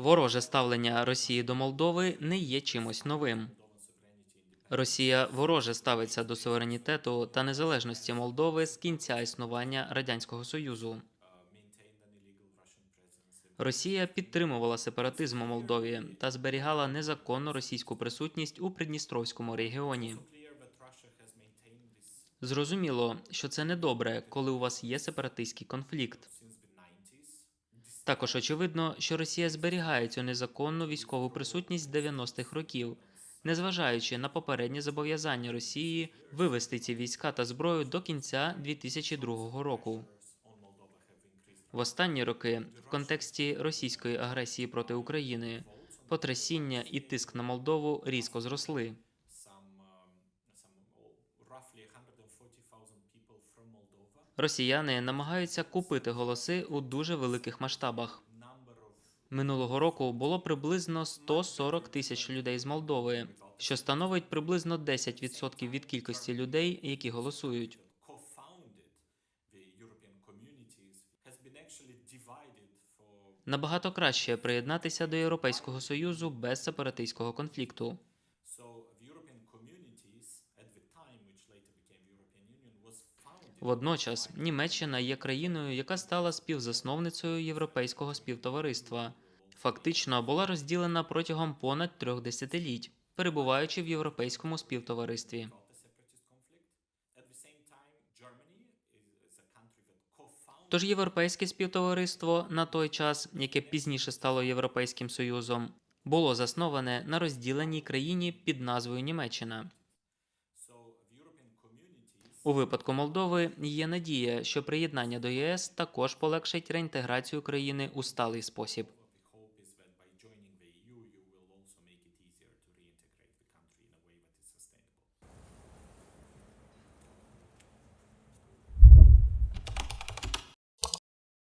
Вороже ставлення Росії до Молдови не є чимось новим. Росія вороже ставиться до суверенітету та незалежності Молдови з кінця існування радянського союзу. Росія підтримувала сепаратизм у Молдові та зберігала незаконну російську присутність у Придністровському регіоні. Зрозуміло, що це недобре, коли у вас є сепаратистський конфлікт. Також очевидно, що Росія зберігає цю незаконну військову присутність з 90-х років, незважаючи на попередні зобов'язання Росії вивести ці війська та зброю до кінця 2002 року. В останні роки, в контексті російської агресії проти України, потрясіння і тиск на Молдову різко зросли. Росіяни намагаються купити голоси у дуже великих масштабах. Минулого року було приблизно 140 тисяч людей з Молдови, що становить приблизно 10% від кількості людей, які голосують. Набагато краще приєднатися до Європейського союзу без сепаратистського конфлікту. Водночас Німеччина є країною, яка стала співзасновницею Європейського співтовариства. Фактично була розділена протягом понад трьох десятиліть, перебуваючи в європейському співтоваристві. Тож європейське співтовариство на той час, яке пізніше стало Європейським Союзом, було засноване на розділеній країні під назвою Німеччина. У випадку Молдови є надія, що приєднання до ЄС також полегшить реінтеграцію країни у сталий спосіб.